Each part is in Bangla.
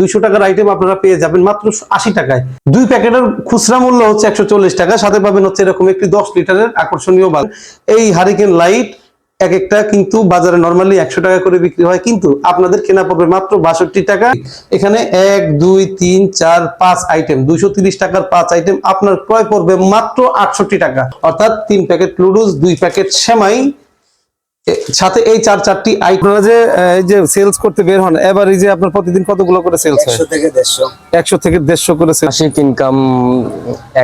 দুইশো টাকার আইটেম আপনারা পেয়ে যাবেন মাত্র আশি টাকায়। দুই প্যাকেটের খুচরা মূল্য হচ্ছে একশো চল্লিশ টাকা, সাথে পাবেন হচ্ছে এরকম একটি দশ লিটারের আকর্ষণীয় বাল্ব। এই হারিকেন লাইট এক একটা কিন্তু বাজারে নর্মালি একশো টাকা করে বিক্রি হয়, কিন্তু আপনাদের কেনা পড়বে মাত্র বাষট্টি টাকা। এখানে এক, দুই, তিন, চার, পাঁচ আইটেম দুইশো তিরিশ টাকার পাঁচ আইটেম আপনার ক্রয় পড়বে মাত্র আটষট্টি টাকা। অর্থাৎ তিন প্যাকেট লুডুস দুই প্যাকেট সেমাই সাথে এই চার চারটি আইটেম যে এই যে সেলস করতে বের হন এবার এই যে আপনার প্রতিদিন কতগুলো করে সেলস হয়? একশো থেকে দেড়শো। একশো থেকে দেড়শো করে sales মাসিক ইনকাম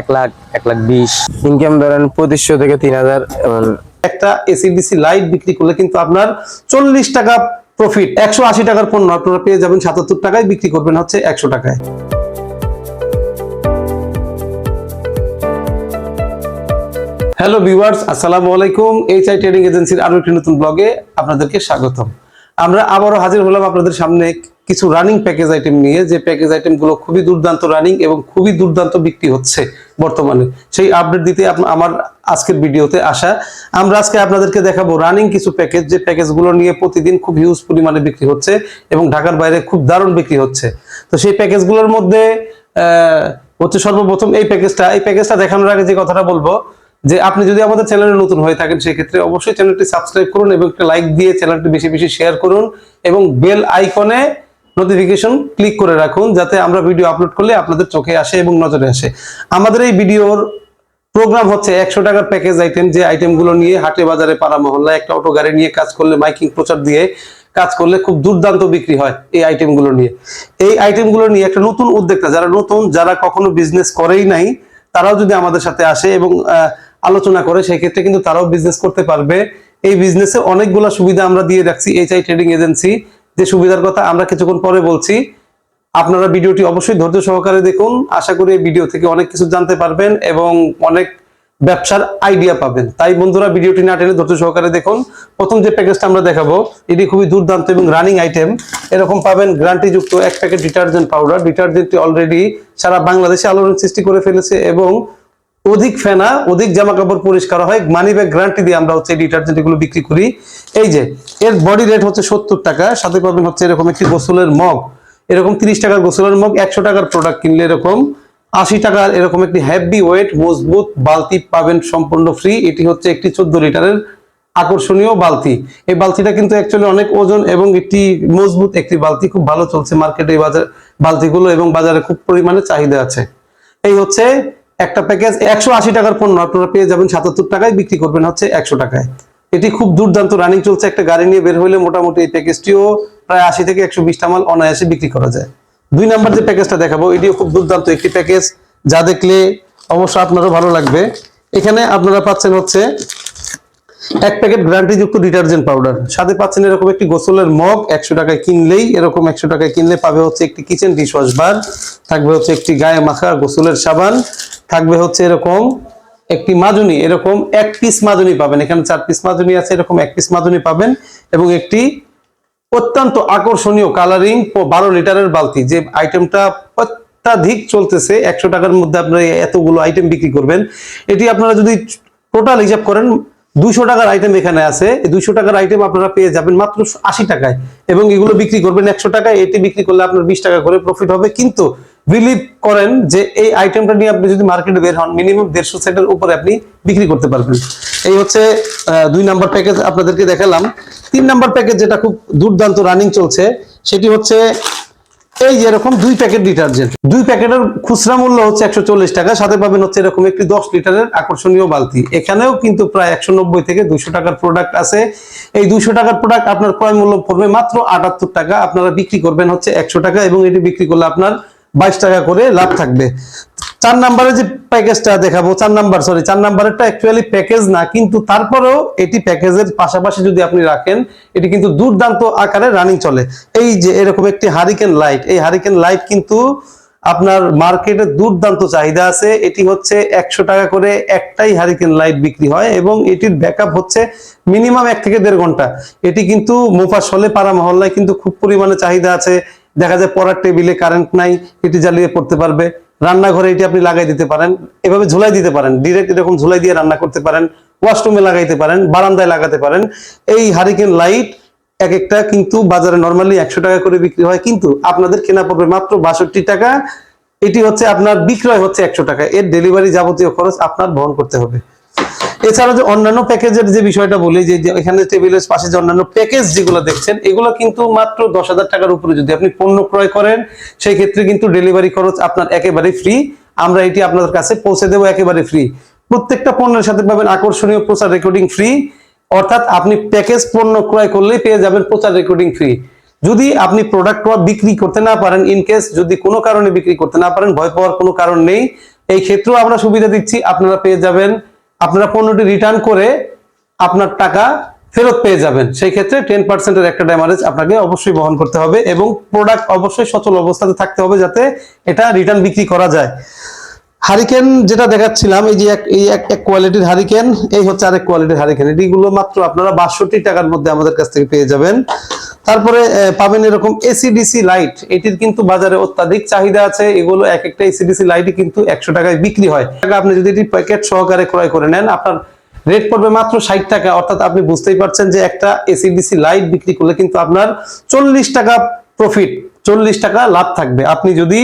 এক লাখ এক লাখ বিশ। ইনকাম ধরেন পঁচিশশো থেকে তিন হাজার এমন। একটা এসিডিসি লাইট বিক্রি করলে কিন্তু আপনার চল্লিশ টাকা প্রফিট একশো আশি টাকার পণ্য আপনারা পেয়ে যাবেন সাতাত্তর টাকায় বিক্রি করবেন হচ্ছে একশো টাকায়। হ্যালো ভিউয়ার্স আসসালামু আলাইকুম। এইচআই ট্রেডিং এজেন্সির আরও একটি নতুন ব্লগে আপনাদেরকে স্বাগতম। আমরা আবারও হাজির হলাম আপনাদের সামনে কিছু রানিং প্যাকেজ আইটেম নিয়ে। যে প্যাকেজ আইটেমগুলো খুবই দুর্দান্ত রানিং এবং খুবই দুর্দান্ত বিক্রি হচ্ছে বর্তমানে। সেই আপডেট দিতে আমার আজকের ভিডিওতে আসা। আমরা আজকে আপনাদেরকে দেখাবো রানিং কিছু প্যাকেজ যে প্যাকেজগুলো নিয়ে প্রতিদিন খুব হিউজ পরিমাণে বিক্রি হচ্ছে এবং ঢাকার বাইরে খুব দারুণ বিক্রি হচ্ছে। তো সেই প্যাকেজগুলোর মধ্যে হচ্ছে সর্বপ্রথম এই প্যাকেজটা এই প্যাকেজটা দেখানোর আগে যে কথাটা বলব যে আপনি যদি আমাদের চ্যানেলে নতুন হয়ে থাকেন, সেক্ষেত্রে অবশ্যই চ্যানেলটি সাবস্ক্রাইব করুন এবং একটা লাইক দিয়ে চ্যানেলটি বেশি বেশি শেয়ার করুন এবং বেল আইকনে নোটিফিকেশন ক্লিক করে রাখুন যাতে আমরা ভিডিও আপলোড করলে আপনাদের চোখে আসে এবং নজরে আসে। আমাদের এই ভিডিওর প্রোগ্রাম হচ্ছে একশো টাকার প্যাকেজ আইটেম যে আইটেমগুলো নিয়ে হাটে বাজারে, পাড়া মহল্লায় একটা অটো গাড়ি নিয়ে কাজ করলে, মাইকিং প্রচার দিয়ে কাজ করলে খুব দুর্দান্ত বিক্রি হয় এই আইটেমগুলো নিয়ে। এই আইটেমগুলো নিয়ে একটা নতুন উদ্যোক্তা, যারা নতুন, যারা কখনো বিজনেস করেই নাই, তারাও যদি আমাদের সাথে আসে এবং আলোচনা করে, সেই ক্ষেত্রে কিন্তু তারাও বিজনেস করতে পারবে। এই বিজনেসে অনেকগুলো সুবিধা আমরা দিয়ে রাখছি এইচ আই ট্রেডিং এজেন্সি যে সুবিধার কথা আমরা কিছুক্ষণ পরে বলছি, আপনারা ভিডিওটি অবশ্যই ধৈর্য সহকারে দেখুন। আশা করি এই ভিডিও থেকে অনেক কিছু জানতে পারবেন এবং অনেক ব্যবসার আইডিয়া পাবেন। তাই বন্ধুরা, ভিডিওটি না টেনে ধৈর্য সহকারে দেখুন। প্রথম যে প্যাকেজটা আমরা দেখাবো, এটি খুবই দুর্দান্ত এবং রানিং আইটেম এরকম পাবেন গ্যারান্টি যুক্ত এক প্যাকেট ডিটারজেন্ট পাউডার ডিটারজেন্টটি অলরেডি সারা বাংলাদেশে আলোড়ন সৃষ্টি করে ফেলেছে এবং অধিক ফেনা, অধিক জামা কাপড় পরিষ্কার হয় মানি ব্যাগ গ্যারান্টি দিয়ে আমরা হচ্ছে ডিটারজেন্ট এগুলো বিক্রি করি। এই যে, এর বডি রেট হচ্ছে সত্তর টাকা, সাথে পাবেন হচ্ছে এরকম একটি গোসলের মগ এরকম তিরিশ টাকার গোসলের মগ একশো টাকার প্রোডাক্ট কিনলে এরকম। আশি টাকার এরকম একটি হ্যাভি ওয়েট মজবুত বালতি পাবেন সম্পূর্ণ ফ্রি এটি হচ্ছে একটি চোদ্দ লিটারের আকর্ষণীয় বালতি। এই বালতিটা কিন্তু অ্যাকচুয়ালি অনেক ওজন এবং একটি মজবুত একটি বালতি। খুব ভালো চলছে মার্কেটে বাজার, বালতিগুলো এবং বাজারে খুব পরিমাণে চাহিদা আছে। এই হচ্ছে একটা প্যাকেজ একশো আশি টাকার পণ্য আপনারা পেয়ে যাবেন সাতাত্তর টাকায়, বিক্রি করবেন হচ্ছে একশো টাকায়। এটি খুব দুর্দান্ত রানিং চলছে, একটা গাড়ি নিয়ে বের হলে মোটামুটি এই প্যাকেজটিও প্রায় আশি থেকে একশো বিশটা মাল অনায়াসে বিক্রি করা যায়। দুই নাম্বার যে প্যাকেজটা দেখাবো, এটিও খুব দুর্দান্ত একটি প্যাকেজ যা দেখলে অবশ্য আপনারও ভালো লাগবে। এখানে আপনারা পাচ্ছেন হচ্ছে এক প্যাকেট গ্যারান্টি যুক্ত ডিটারজেন্ট পাউডার। সাথে পাচ্ছেন এরকম একটি গোসলের মগ, একশো টাকায় কিনলেই, এরকম একশো টাকায় কিনলে পাবে হচ্ছে একটি কিচেন ডিশ ওয়াশ বার থাকবে হচ্ছে একটি গায়ে মাখা গোসলের সাবান, থাকবে হচ্ছে এরকম একটি মাজুনি, এরকম এক পিস মাজুনি পাবেন। এখানে চার পিস মাজুনি আছে, এরকম এক পিস মাজুনি পাবেন এবং একটি অত্যন্ত আকর্ষণীয় কালারিং বারো লিটারের বালতি। যে আইটেমটা অত্যাধিক চলতেছে, একশো টাকার মধ্যে আপনারা এতগুলো আইটেম বিক্রি করবেন। এটি আপনারা যদি টোটাল হিসাব করেন দুইশো টাকার আইটেম এখানে আছে। দুইশো টাকার আইটেম আপনারা পেয়ে যাবেন মাত্র আশি টাকায় এবং এগুলো বিক্রি করবেন একশো টাকায়। এটি বিক্রি করলে আপনার বিশ টাকা করে প্রফিট হবে। কিন্তু বিলিভ করেন যে এই আইটেমটা নিয়ে আপনি যদি মার্কেটে বের হন মিনিমাম দেড়শো সেটের উপরে আপনি বিক্রি করতে পারবেন। এই হচ্ছে দুই নাম্বার প্যাকেজ আপনাদেরকে দেখালাম। তিন নাম্বার প্যাকেজ যেটা খুব দুর্দান্ত রানিং চলছে, সেটি হচ্ছে এই যে এরকম দুই প্যাকেট ডিটারজেন্ট দুই প্যাকেটের খুচরা মূল্য হচ্ছে একশো চল্লিশ টাকা, সাথে পাবেন হচ্ছে এরকম একটি দশ লিটারের আকর্ষণীয় বালতি। এখানেও কিন্তু প্রায় একশো নব্বই থেকে দুশো টাকার প্রোডাক্ট আছে। এই দুইশো টাকার প্রোডাক্ট আপনার ক্রয় মূল্য পড়বে মাত্র আটাত্তর টাকা। আপনারা বিক্রি করবেন হচ্ছে একশো টাকা এবং এটি বিক্রি করলে আপনার বাইশ টাকা করে লাভ থাকবে। চার নাম্বারে যে প্যাকেজটা দেখাবো, চার নাম্বার সরি চার নাম্বারেরটা অ্যাকচুয়ালি প্যাকেজ না, কিন্তু তারপরেও এটি প্যাকেজের পাশাপাশি যদি আপনি রাখেন, এটি কিন্তু দুর্দান্ত আকারে রানিং চলে। এই যে এরকম একটি হারিকেন লাইট এই হারিকেন লাইট কিন্তু আপনার মার্কেটে দুর্দান্ত চাহিদা আছে। এটি হচ্ছে একশো টাকা করে একটাই হারিকেন লাইট বিক্রি হয় এবং এটির ব্যাকআপ হচ্ছে মিনিমাম এক থেকে দেড় ঘণ্টা। এটি কিন্তু মোফাসলে পাড়া মহল্লায় কিন্তু খুব পরিমাণে চাহিদা আছে। দেখা যায় পড়ার টেবিলে কারেন্ট নাই এটি জ্বালিয়ে পড়তে পারবে। রান্নাঘরে এটি আপনি লাগাই দিতে পারেন। এভাবে ঝুলাই দিতে পারেন। ডিরেক্ট এরকম ঝুলাই দিয়ে রান্না করতে পারেন। ওয়াশরুমে লাগাইতে পারেন, বারান্দায় লাগাতে পারেন। এই হারিকেন লাইট এক একটা কিন্তু বাজারে নর্মালি একশো টাকা করে বিক্রি হয়। কিন্তু আপনাদের কেনা পড়বে মাত্র বাষট্টি টাকা। এটি হচ্ছে আপনার বিক্রয় হচ্ছে একশো টাকা। এর ডেলিভারি যাবতীয় খরচ আপনার বহন করতে হবে। এছাড়া যে অন্যান্য প্যাকেজের যে বিষয়টা বলি, যে এখানে টেবিলের পাশে যে অন্যান্য প্যাকেজ যেগুলো দেখছেন, এগুলো কিন্তু মাত্র দশ হাজার টাকার উপরে যদি আপনি পণ্য ক্রয় করেন, সেই ক্ষেত্রে কিন্তু ডেলিভারি খরচ আপনার একেবারে ফ্রি আমরা এটি আপনাদের কাছে পৌঁছে দেবো একেবারে ফ্রি প্রত্যেকটা পণ্যের সাথে পাবেন আকর্ষণীয় প্রচার রেকর্ডিং ফ্রি অর্থাৎ আপনি প্যাকেজ পণ্য ক্রয় করলেই পেয়ে যাবেন প্রচার রেকর্ডিং ফ্রি যদি আপনি প্রোডাক্ট বিক্রি করতে না পারেন ইন কেস যদি কোনো কারণে বিক্রি করতে না পারেন, ভয় পাওয়ার কোনো কারণ নেই। এই ক্ষেত্রেও আমরা সুবিধা দিচ্ছি, আপনারা পেয়ে যাবেন আপনারা পণ্যটি রিটার্ন করে আপনার টাকা ফেরত পেয়ে যাবেন। সেই ক্ষেত্রে টেন পার্সেন্টের একটা ড্যামারেজ আপনাকে অবশ্যই বহন করতে হবে এবং প্রোডাক্ট অবশ্যই সচল অবস্থাতে থাকতে হবে যাতে এটা রিটার্ন বিক্রি করা যায়। হারিকেন যেটা দেখাচ্ছিলাম, এই যে এক এই এক এক কোয়ালিটির হারিকেন এই হচ্ছে আরেক কোয়ালিটির হারিকেন এটিগুলো মাত্র আপনারা বাষট্টি টাকার মধ্যে আমাদের কাছ থেকে পেয়ে যাবেন। তারপরে পাবেন এরকম এসিডিসি লাইট এটির কিন্তু বাজারে অত্যাধিক চাহিদা আছে। এগুলো এক একটা এসিডিসি লাইটই কিন্তু একশো টাকায় বিক্রি হয়। আপনি যদি এটি প্যাকেট সহকারে ক্রয় করে নেন, আপনার রেট পড়বে মাত্র ষাট টাকা। অর্থাৎ আপনি বুঝতেই পারছেন যে একটা এসিডিসি লাইট বিক্রি করলে কিন্তু আপনার চল্লিশ টাকা প্রফিট চল্লিশ টাকা লাভ থাকবে। আপনি যদি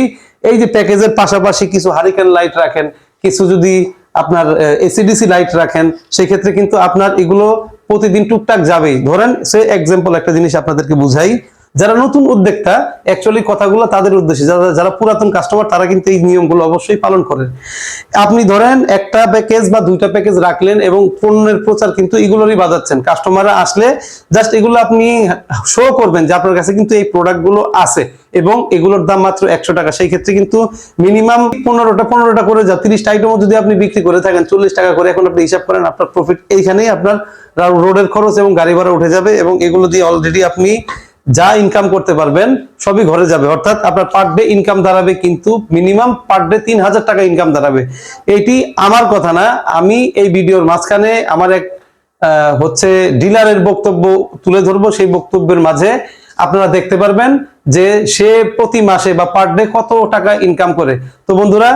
এই যে প্যাকেজের পাশাপাশি কিছু হারিকেন লাইট রাখেন, কিছু যদি আপনার এসিডিসি লাইট রাখেন সেই ক্ষেত্রে কিন্তু আপনার এগুলো প্রতিদিন টুকটাক যাবেই। ধরেন সে এক্সাম্পল একটা জিনিস আপনাদেরকে বুঝাই। যারা নতুন উদ্যোক্তা অ্যাকচুয়ালি কথাগুলো তাদের উদ্দেশ্যে, যারা যারা পুরাতন কাস্টমার তারা কিন্তু এই নিয়মগুলো অবশ্যই পালন করেন আপনি ধরেন একটা প্যাকেজ বা দুইটা প্যাকেজ রাখলেন এবং পণ্যের প্রচার কিন্তু এগুলোরই বাজাচ্ছেন। কাস্টমাররা আসলে জাস্ট এগুলো আপনি শো করবেন যে আপনার কাছে কিন্তু এই প্রোডাক্টগুলো আছে এবং এগুলোর দাম মাত্র একশো টাকা। সেই ক্ষেত্রে কিন্তু মিনিমাম পনেরোটা পনেরোটা করে যা, তিরিশটা আইটেমও যদি আপনি বিক্রি করে থাকেন, চল্লিশ টাকা করে, এখন আপনি হিসাব করেন আপনার প্রফিট এইখানেই আপনার রোডের খরচ এবং গাড়ি ভাড়া উঠে যাবে এবং এগুলো দিয়ে অলরেডি আপনি যা ইনকাম করতে পারবেন, সবই ঘরে যাবে। অর্থাৎ আপনার পার ডে ইনকাম দাঁড়াবে কিন্তু মিনিমাম পার ডে তিন হাজার টাকা ইনকাম দাঁড়াবে। এটি আমার কথা না, আমি এই ভিডিওর মাঝখানে আমার এক হচ্ছে ডিলারের বক্তব্য তুলে ধরবো। সেই বক্তব্যের মাঝে আপনারা দেখতে পারবেন যে সে প্রতি মাসে বা পার ডে কত টাকা ইনকাম করে। তো বন্ধুরা,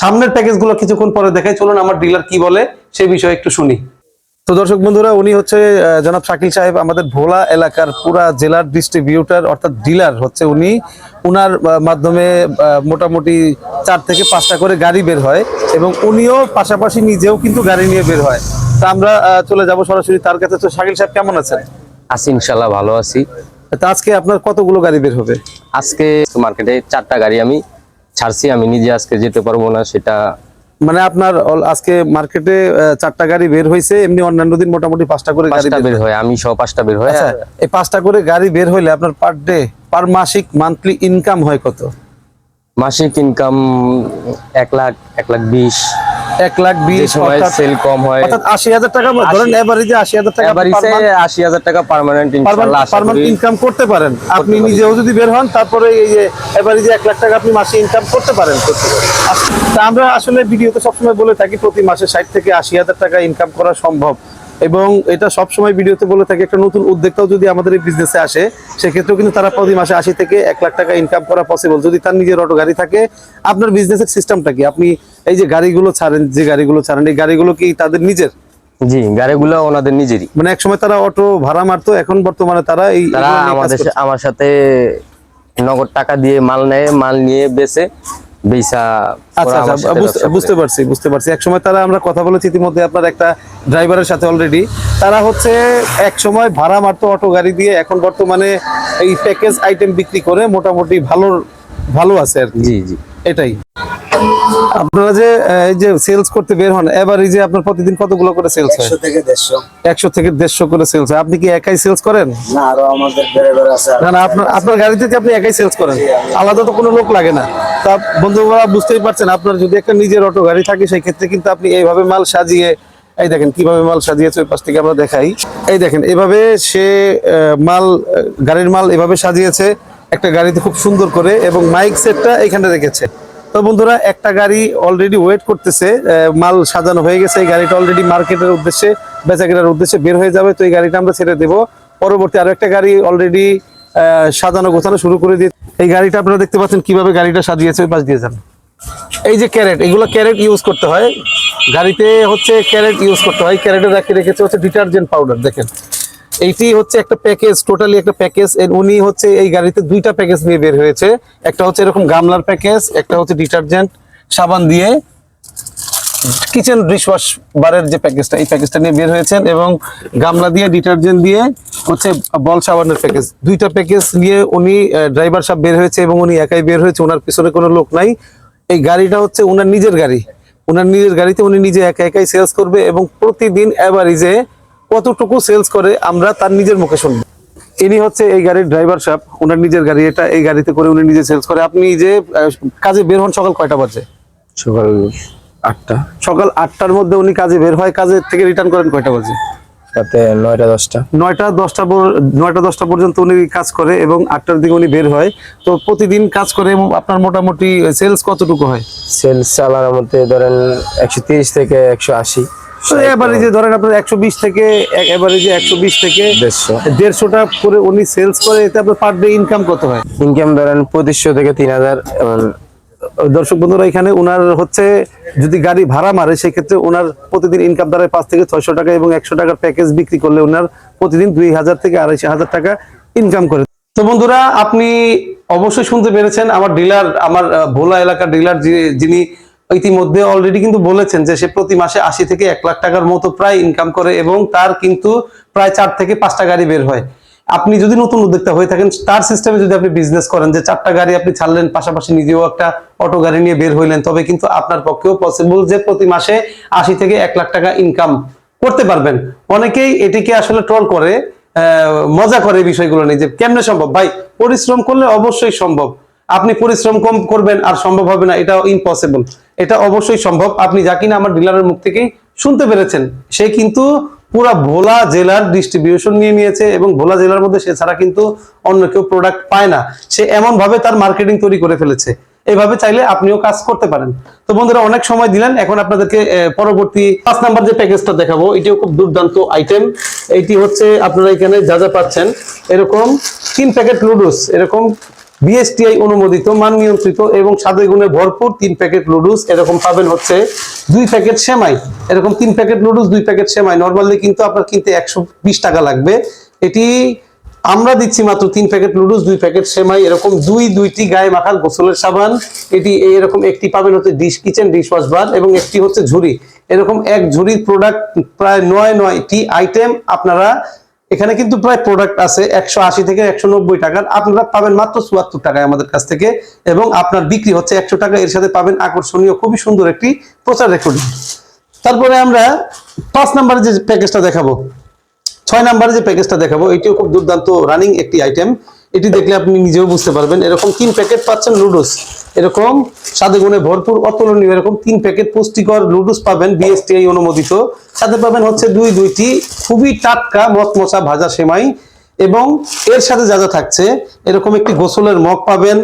সামনের প্যাকেজগুলো কিছুক্ষণ পরে দেখাই। চলুন আমার ডিলার কি বলে সেই বিষয়ে একটু শুনি। তো দর্শক বন্ধুরা উনি হচ্ছে জনাব শাকিল সাহেব আমাদের ভোলা এলাকার পুরা জেলার ডিস্ট্রিবিউটার অর্থাৎ ডিলার হচ্ছে উনি। উনার মাধ্যমে মোটামুটি চার থেকে পাঁচটা করে গাড়ি বের হয় এবং উনিও পাশাপাশি নিজেও কিন্তু গাড়ি নিয়ে বের হয়। তা আমরা চলে যাব সরাসরি তার কাছে। তো শাকিল সাহেব কেমন আছেন? আছি ইনশাল্লাহ ভালো আছি। তা আজকে আপনার কতগুলো গাড়ি বের হবে? আজকে মার্কেটে চারটা গাড়ি আমি ছাড়ছি আমি নিজে আজকে যেতে পারব না সেটা মানে আপনার আজকে মার্কেটে চারটা গাড়ি বের হয়েছে এমনি অন্যান্য দিন মোটামুটি পাঁচটা করে গাড়ি বের হয়। আমি সহ পাঁচটা বের হয়। আচ্ছা এই পাঁচটা করে গাড়ি বের হইলে আপনার পার ডে পার মাসিক মান্থলি ইনকাম হয় কত? মাসিক ইনকাম এক লাখ এক লাখ বিশ। এক লাখ বিশ সেল কম হয়। আশি হাজার টাকা ধরেন এভারেজে আশি হাজার টাকা আশি হাজার টাকা পার্মানেন্ট ইনকাম করতে পারেন। আপনি নিজেও যদি বের হন তারপরে এই যে এভারেজে এক লাখ টাকা আপনি মাসে ইনকাম করতে পারেন। করতে পারেন। তা আমরা আসলে ভিডিওতে সবসময় বলে থাকি প্রতি মাসে ষাট থেকে আশি হাজার টাকা ইনকাম করা সম্ভব। এবং এটা সবসময় ভিডিওতে বলে থাকি একটা নতুন উদ্যোক্তাও যদি আমাদের এই বিজনেসে আসে সেক্ষেত্রেও কিন্তু তারা প্রতি মাসে আশি থেকে এক লাখ টাকা ইনকাম করা পসিবল যদি তার নিজের অটো গাড়ি থাকে আপনার বিজনেসের সিস্টেমটা কি? আপনি এই যে গাড়িগুলো ছাড়েন যে গাড়িগুলো ছাড়েন এই গাড়িগুলো কি তাদের নিজের? জি গাড়িগুলো ওনাদের নিজেরই। মানে একসময় তারা অটো ভাড়া মারতো এখন বর্তমানে তারা এই তারা আমাদের আমার সাথে নগদ টাকা দিয়ে মাল নেয় মাল নিয়ে বেচে আচ্ছা আচ্ছা বুঝতে- পারছি বুঝতে পারছি। এক সময় তারা আমরা কথা বলেছি ইতিমধ্যে আপনার একটা ড্রাইভারের সাথে অলরেডি তারা হচ্ছে ভাড়া মারতো অটো গাড়ি দিয়ে। এখন বর্তমানে এই প্যাকেজ আইটেম বিক্রি করে মোটামুটি ভালো ভালো আছে আর কি। জি জি। এটাই। আপনারা যে এই যে সেলস করতে বের হন এবার এই যে আপনার প্রতিদিন কতগুলো করে সেলস হয়? একশো থেকে দেড়শো। একশো থেকে দেড়শো করে সেলস হয়। আপনি কি একাই সেলস করেন? না আরও আমাদের ড্রাইভার আছে না না আপনার আপনার গাড়িতে কি আপনি একাই সেলস করেন আলাদা তো কোনো লোক লাগে না। তা বন্ধুরা বুঝতেই পারছেন আপনার যদি একটা নিজের অটো গাড়ি থাকে সেই ক্ষেত্রে কিন্তু আপনি এইভাবে মাল সাজিয়ে এই দেখেন কীভাবে মাল সাজিয়েছে ওই পাশ থেকে আমরা দেখাই। এই দেখেন এভাবে সে মাল গাড়ির মাল এভাবে সাজিয়েছে একটা গাড়িতে খুব সুন্দর করে এবং মাইক সেটটা এখানে রেখেছে। তো বন্ধুরা, একটা গাড়ি অলরেডি ওয়েট করতেছে মাল সাজানো হয়ে গেছে। এই গাড়িটা অলরেডি মার্কেটের উদ্দেশ্যে বেচা কেনার উদ্দেশ্যে বের হয়ে যাবে। তো এই গাড়িটা আমরা ছেড়ে দেবো। পরবর্তী আরও একটা গাড়ি অলরেডি সাজানো গোছানো শুরু করে দিয়ে এই গাড়িটা আপনারা দেখতে পাচ্ছেন কীভাবে গাড়িটা সাজিয়েছে পাশ দিয়ে যান। এই যে ক্যারেট, এগুলো ক্যারেট ইউজ করতে হয়। গাড়িতে হচ্ছে ক্যারেট ইউজ করতে হয়। ক্যারেটে রাখি রেখেছে হচ্ছে ডিটারজেন্ট পাউডার, দেখেন। এইটি হচ্ছে একটা প্যাকেজ টোটালি একটা প্যাকেজ উনি হচ্ছে এই গাড়িতে দুইটা প্যাকেজ নিয়ে বের হয়েছে। একটা হচ্ছে এরকম গামলার প্যাকেজ একটা হচ্ছে ডিটারজেন্ট সাবান দিয়ে কিচেন ডিশওয়াশ বারের যে প্যাকেজটা এই প্যাকেজটা নিয়ে বের হয়েছেন এবং গামলা দিয়ে ডিটারজেন্ট দিয়ে হচ্ছে বল সাবানের প্যাকেজ দুইটা প্যাকেজ নিয়ে উনি ড্রাইভার সাহেব বের হয়েছে এবং উনি একাই বের হয়েছে ওনার পিছনে কোনো লোক নাই। এই গাড়িটা হচ্ছে ওনার নিজের গাড়ি। ওনার নিজের গাড়িতে উনি নিজে একা একাই সেলস করবে এবং প্রতিদিন অ্যাভারেজে কতটুকু সেলস করে আমরা তার নিজের মুখে শুনব। ইনি হচ্ছে এই গাড়ির ড্রাইভার সাহেব ওনার নিজের গাড়ি এটা এই গাড়িতে করে উনি নিজে সেলস করে। আপনি যে কাজে বের হন সকাল কয়টা বাজে? সকাল আটটা। সকাল আটটার মধ্যে উনি কাজে বের হয় কাজে থেকে রিটার্ন করেন কয়টা বাজে? রাতে নয়টা দশটা। নয়টা দশটা নয়টা দশটা পর্যন্ত উনি কাজ করে এবং আটটার দিকে উনি বের হয়। তো প্রতিদিন কাজ করে আপনার মোটামুটি সেলস কতটুকু হয়? সেলস চালানোর মধ্যে ধরেন একশো তিরিশ থেকে একশো আশি। এভারেজে ধরেন আপনার একশো বিশ থেকে এভারেজে একশো বিশ থেকে দেড়শোটা করে উনি সেলস করে এতে আপনার পার ডে ইনকাম কত হয়? ইনকাম ধরেন পঁচিশশো থেকে তিন হাজার দর্শক বন্ধুরা এখানে ওনার হচ্ছে যদি গাড়ি ভাড়া মারে সেক্ষেত্রে ওনার প্রতিদিন ইনকাম দাঁড়ায় পাঁচ থেকে ছয়শো টাকা এবং একশো টাকার প্যাকেজ বিক্রি করলে ওনার প্রতিদিন দুই হাজার থেকে আড়াইশো হাজার টাকা ইনকাম করে। তো বন্ধুরা আপনি অবশ্যই শুনতে পেরেছেন আমার ডিলার আমার ভোলা এলাকার ডিলার যিনি ইতিমধ্যে অলরেডি কিন্তু বলেছেন যে সে প্রতি মাসে আশি থেকে এক লাখ টাকার মতো প্রায় ইনকাম করে এবং তার কিন্তু প্রায় চার থেকে পাঁচটা গাড়ি বের হয়। আপনি যদি নতুন উদ্যোক্তা হয়ে থাকেন, তার সিস্টেমে যদি আপনি বিজনেস করেন যে চারটা গাড়ি আপনি ছাড়লেন, পাশাপাশি নিজেও একটা অটো গাড়ি নিয়ে বের হইলেন, তবে কিন্তু আপনার পক্ষেও পসিবল যে প্রতি মাসে আশি থেকে এক লাখ টাকা ইনকাম করতে পারবেন। অনেকেই এটিকে আসলে ট্রল করে মজা করে বিষয়গুলো নিয়ে যে কেমনে সম্ভব? ভাই, পরিশ্রম করলে অবশ্যই সম্ভব। আপনি পরিশ্রম কম করবেন আর সম্ভব হবে না এটা ইম্পসিবল এটা অবশ্যই সম্ভব। আপনি যা কিনা আমার ডিলারের মুখ থেকেই শুনতে পেরেছেন, সে কিন্তু পুরা ভোলা জেলার ডিস্ট্রিবিউশন নিয়ে নিয়েছে এবং ভোলা জেলার মধ্যে সে ছাড়া কিন্তু অন্য কেউ প্রোডাক্ট পায় না। সে এমন ভাবে তার মার্কেটিং তৈরি করে ফেলেছে। এইভাবে চাইলে আপনিও কাজ করতে পারেন। তো বন্ধুরা, অনেক সময় দিলেন, এখন আপনাদেরকে পরবর্তী পাঁচ নাম্বার যে প্যাকেজটা দেখাবো, এটিও খুব দুর্দান্ত আইটেম এইটি হচ্ছে আপনারা এখানে যা যা পাচ্ছেন, এরকম তিন প্যাকেট লুডুস এরকম বিএসটিআই অনুমোদিত মান নিয়ন্ত্রিত এবং স্বাদে গুণে ভরপুর তিন প্যাকেট লুডুস এরকম পাবেন হচ্ছে দুই প্যাকেট সেমাই। এরকম তিন প্যাকেট লুডুস দুই প্যাকেট সেমাই। নর্মালি কিন্তু আপনার কিনতে একশো বিশ টাকা লাগবে। এটি আমরা দিচ্ছি মাত্র তিন প্যাকেট লুডুস দুই প্যাকেট সেমাই, এরকম দুই, দুইটি গায়ে মাখার গোসলের সাবান। এটি এরকম একটি পাবেন হচ্ছে dish, kitchen dish wash bar এবং একটি হচ্ছে ঝুড়ি। এরকম এক ঝুড়ির প্রোডাক্ট প্রায় নয়, নয়টি আইটেম আপনারা এখানে কিন্তু প্রায় প্রোডাক্ট আছে একশো আশি থেকে একশো নব্বই টাকার। আপনারা পাবেন মাত্র চুয়াত্তর টাকায় আমাদের কাছ থেকে এবং আপনার বিক্রি হচ্ছে একশো টাকা। এর সাথে পাবেন আকর্ষণীয়, খুবই সুন্দর একটি প্রচার রেকর্ডিং তারপরে আমরা পাঁচ নাম্বারে যে প্যাকেজটা দেখাবো। ছয় নাম্বারে যে প্যাকেজটা দেখাবো, এটিও খুব দুর্দান্ত রানিং একটি আইটেম এটি দেখলে আপনি নিজেও বুঝতে পারবেন, এরকম তিন প্যাকেট পাচ্ছেন লুডুস এরকম স্বাদে গুণে ভরপুর, অতুলনীয় এরকম তিন প্যাকেট পুষ্টিকর লুডুস পাবেন বিএসটিআই অনুমোদিত। সাথে পাবেন হচ্ছে দুই দুইটি খুবই টাটকা মচমচা ভাজা সেমাই এবং এর সাথে যা যা থাকছে, এরকম একটি গোসলের মগ পাবেন,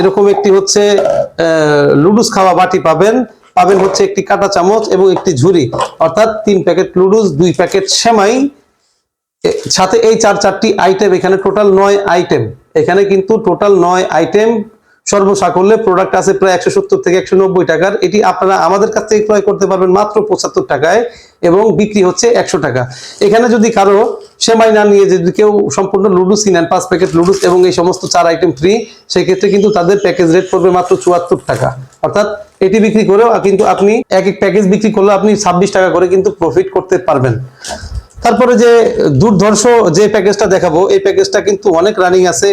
এরকম একটি হচ্ছে লুডুস খাওয়া বাটি পাবেন পাবেন হচ্ছে একটি কাঁটা চামচ এবং একটি ঝুড়ি অর্থাৎ তিন প্যাকেট লুডুস দুই প্যাকেট সেমাই সাথে এই চার চারটি আইটেম এখানে টোটাল নয় আইটেম এখানে কিন্তু টোটাল নয় আইটেম সর্বসাকল্যে প্রোডাক্ট আছে প্রায় একশো সত্তর থেকে একশো নব্বই টাকার। এটি আপনারা আমাদের কাছ থেকে ক্রয় করতে পারবেন মাত্র পঁচাত্তর টাকায় এবং বিক্রি হচ্ছে একশো টাকা। এখানে যদি কারও সেমাই না নিয়ে যদি কেউ সম্পূর্ণ লুডুস কিনেন পাঁচ প্যাকেট লুডুস এবং এই সমস্ত চার আইটেম ফ্রি সেক্ষেত্রে কিন্তু তাদের প্যাকেজ রেট পড়বে মাত্র চুয়াত্তর টাকা। অর্থাৎ এটি বিক্রি করেও কিন্তু আপনি এক এক প্যাকেজ বিক্রি করলে আপনি ছাব্বিশ টাকা করে কিন্তু প্রফিট করতে পারবেন। তারপরে যে দুর্ধর্ষ যে প্যাকেজটা দেখাবো, এই প্যাকেজটা কিন্তু অনেক রানিং আছে।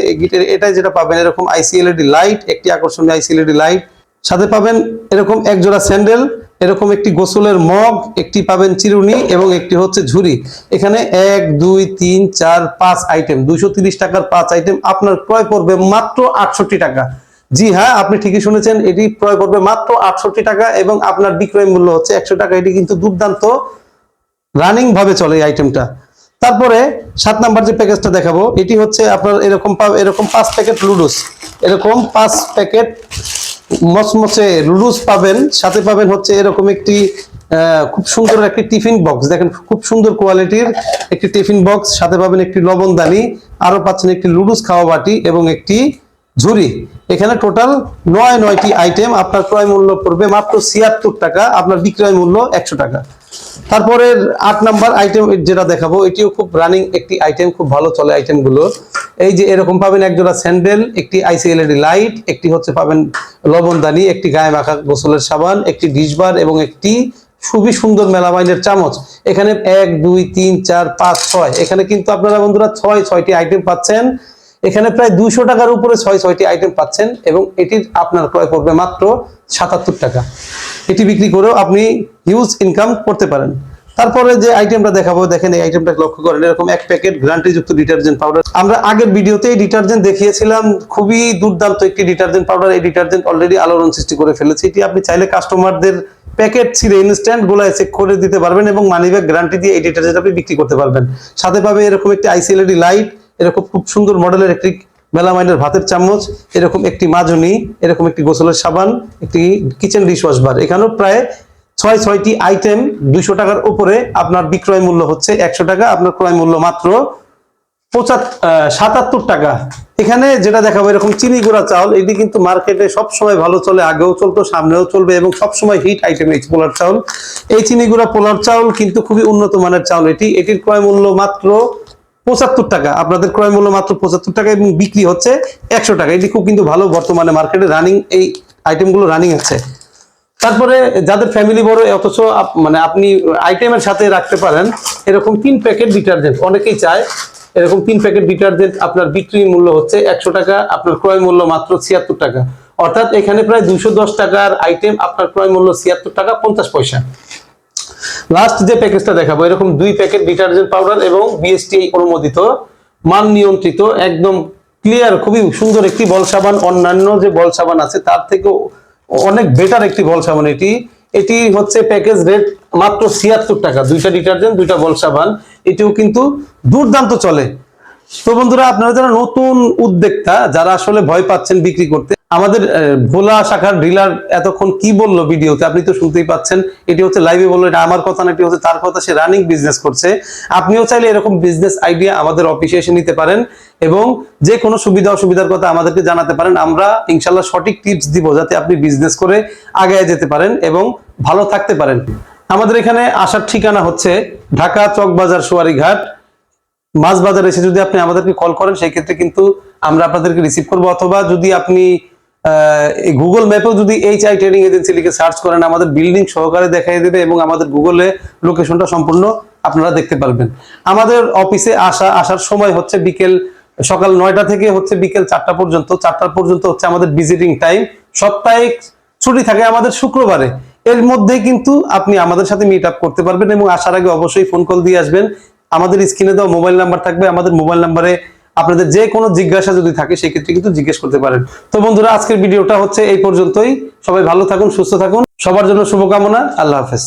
এটা যেটা পাবেন এরকম আইসিএলইডি লাইট একটি আকর্ষণীয় আইসিএলইডি লাইট সাথে পাবেন এরকম এক জোড়া স্যান্ডেল এরকম একটি গোসলের মগ, একটি পাবেন চিরুনি এবং একটি হচ্ছে ঝুড়ি। এখানে এক, দুই, তিন, চার, পাঁচ আইটেম দুইশো টাকার পাঁচ আইটেম আপনার ক্রয় পড়বে মাত্র আটষট্টি টাকা। জি হ্যাঁ আপনি ঠিকই শুনেছেন, এটি ক্রয় করবে মাত্র আটষট্টি টাকা এবং আপনার বিক্রয় মূল্য হচ্ছে একশো টাকা। এটি কিন্তু দুর্দান্ত। রানিং ভাবে চলে এই আইটেমটা তারপরে সাত নাম্বার যে প্যাকেজটা দেখাবো, এটি হচ্ছে আপনার এরকম এরকম পাঁচ প্যাকেট লুডুস এরকম পাঁচ প্যাকেট মচমচে লুডুস পাবেন, সাথে পাবেন হচ্ছে এরকম একটি খুব সুন্দর একটি টিফিন বক্স দেখেন খুব সুন্দর কোয়ালিটির একটি টিফিন বক্স সাথে পাবেন একটি লবণদানি আরও পাচ্ছেন একটি লুডুস খাওয়া বাটি এবং একটি ঝুড়ি এখানে টোটাল নয়, নয়টি আইটেম আপনার ক্রয় মূল্য পড়বে মাত্র ছিয়াত্তর টাকা, আপনার বিক্রয় মূল্য একশো টাকা। তারপরে আট নাম্বার আইটেম যেটা দেখাবো, এটিও খুব রানিং একটি আইটেম খুব ভালো চলে আইটেমগুলো এই যে এরকম পাবেন এক জোড়া স্যান্ডেল একটি আইসিএলইডি লাইট একটি হচ্ছে পাবেন লবণদানি একটি গায়ে মাখা গোসলের সাবান, একটি ডিশবার এবং একটি খুবই সুন্দর মেলামাইনের চামচ। এখানে এক, দুই, তিন, চার, পাঁচ, ছয়। এখানে কিন্তু আপনারা বন্ধুরা ছয়, ছয়টি আইটেম পাচ্ছেন। এখানে প্রায় দুইশো টাকার উপরে ছয়, ছয়টি আইটেম পাচ্ছেন এবং এটির আপনার ক্রয় করবে মাত্র সাতাত্তর টাকা। এটি বিক্রি করেও আপনি হিউজ ইনকাম করতে পারেন। তারপরে যে আইটেমটা দেখাবো, দেখেন এই আইটেমটা লক্ষ্য করেন, এরকম এক প্যাকেট গ্যারান্টিযুক্ত ডিটারজেন্ট পাউডার আমরা আগের ভিডিওতে ডিটারজেন্ট দেখিয়েছিলাম, খুবই দুর্দান্ত একটি ডিটারজেন্ট পাউডার এই ডিটারজেন্ট অলরেডি আলোড়ন সৃষ্টি করে ফেলেছে। এটি আপনি চাইলে কাস্টমারদের প্যাকেট ছিঁড়ে ইনস্ট্যান্ট গোলায় চেক করে দিতে পারবেন এবং মানিব্যাগ গ্যারান্টি দিয়ে এই ডিটারজেন্ট আপনি বিক্রি করতে পারবেন। সাথে পাবে এরকম একটি আইসিএলইডি লাইট এরকম খুব সুন্দর মডেলের একটি মেলামাইনের ভাতের চামচ, এরকম একটি মাজনি, এরকম একটি গোসলের সাবান, একটি কিচেন ডিশওয়াশ বার এখানেও প্রায় ছয়, ছয়টি আইটেম দুইশো টাকার উপরে আপনার বিক্রয় মূল্য হচ্ছে একশো টাকা, আপনার ক্রয় মূল্য মাত্র সাতাত্তর টাকা। এখানে যেটা দেখাবো, এরকম চিনি গুঁড়া চাউল, এটি কিন্তু মার্কেটে সবসময় ভালো চলে, আগেও চলতো, সামনেও চলবে এবং সবসময় হিট আইটেম এই পোলার চাউল। এই চিনি গুঁড়া পোলার চাউল কিন্তু খুবই উন্নত মানের চাউল। এটি, এটির ক্রয় মূল্য মাত্র পঁচাত্তর টাকা। আপনাদের ক্রয় মূল্য মাত্র পঁচাত্তর টাকা এবং বিক্রি হচ্ছে একশো টাকা। এটি খুব কিন্তু ভালো বর্তমানে মার্কেটে রানিং এই আইটেমগুলো রানিং আছে। তারপরে যাদের ফ্যামিলি বড়, অথচ মানে আপনি আইটেমের সাথে রাখতে পারেন, এরকম তিন প্যাকেট ডিটারজেন্ট অনেকেই চায়। এরকম তিন প্যাকেট ডিটারজেন্ট আপনার বিক্রি মূল্য হচ্ছে একশো টাকা, আপনার ক্রয় মূল্য মাত্র ছিয়াত্তর টাকা। অর্থাৎ এখানে প্রায় দুশো টাকার আইটেম আপনার ক্রয় মূল্য ছিয়াত্তর টাকা পঞ্চাশ পয়সা। লাস্ট যে প্যাকেজটা দেখাবো, এরকম দুই প্যাকেট ডিটারজেন্ট পাউডার এবং বিএসটি অনুমোদিত, মান নিয়ন্ত্রিত, একদম ক্লিয়ার খুবই সুন্দর একটি বল সাবান, অন্যান্য যে বল সাবান আছে, তার থেকেও অনেক বেটার একটি বল সাবান এটি। এটি হচ্ছে প্যাকেজ রেট মাত্র ছিয়াত্তর টাকা, দুইটা ডিটারজেন্ট দুইটা বল সাবান। এটিও কিন্তু দুর্দান্ত চলে। তো বন্ধুরা, আপনারা যারা নতুন উদ্যোক্তা, যারা আসলে ভয় পাচ্ছেন বিক্রি করতে, আমাদের ভোলা শাখার ডিলার এতক্ষণ কি বলল ভিডিওতে আপনি তো শুনতেই পাচ্ছেন। এটি হচ্ছে লাইভে বলল, এটা আমার কথা না, এটি হচ্ছে তার কথা, সে রানিং বিজনেস করছে। আপনিও চাইলে এরকম বিজনেস আইডিয়া আমাদের অফিসে এসে নিতে পারেন এবং যে কোনো সুবিধা অসুবিধার কথা আমাদেরকে জানাতে পারেন। আমরা ইনশাল্লাহ সঠিক টিপস দিব যাতে আপনি বিজনেস করে আগায় যেতে পারেন এবং ভালো থাকতে পারেন। আমাদের এখানে আসার ঠিকানা হচ্ছে ঢাকা চকবাজার সোয়ারিঘাট। মাছ বাজার এসে যদি আপনি আমাদেরকে কল করেন সেই ক্ষেত্রে কিন্তু আমরা আপনাদেরকে রিসিভ করব। অথবা যদি আপনি গুগল ম্যাপেও যদি এইচ আই ট্রেনিং এজেন্সি লিখে সার্চ করেন, আমাদের বিল্ডিং সহকারে দেখাই দেবে এবং আমাদের গুগলে লোকেশনটা সম্পূর্ণ আপনারা দেখতে পারবেন। আমাদের অফিসে আসা, আসার সময় হচ্ছে বিকেল, সকাল নয়টা থেকে হচ্ছে বিকেল চারটা পর্যন্ত। চারটা পর্যন্ত হচ্ছে আমাদের ভিজিটিং টাইম সপ্তাহে ছুটি থাকে আমাদের শুক্রবারে। এর মধ্যে কিন্তু আপনি আমাদের সাথে মিট আপ করতে পারবেন এবং আসার আগে অবশ্যই ফোন কল দিয়ে আসবেন। আমাদের স্ক্রিনে দেওয়া মোবাইল নাম্বার থাকবে, আমাদের মোবাইল নাম্বারে আপনাদের যে কোনো জিজ্ঞাসা যদি থাকে, সেক্ষেত্রে কিন্তু জিজ্ঞেস করতে পারেন। তো বন্ধুরা, আজকের ভিডিওটা হচ্ছে এই পর্যন্তই। সবাই ভালো থাকুন, সুস্থ থাকুন। সবার জন্য শুভকামনা। আল্লাহ হাফেজ।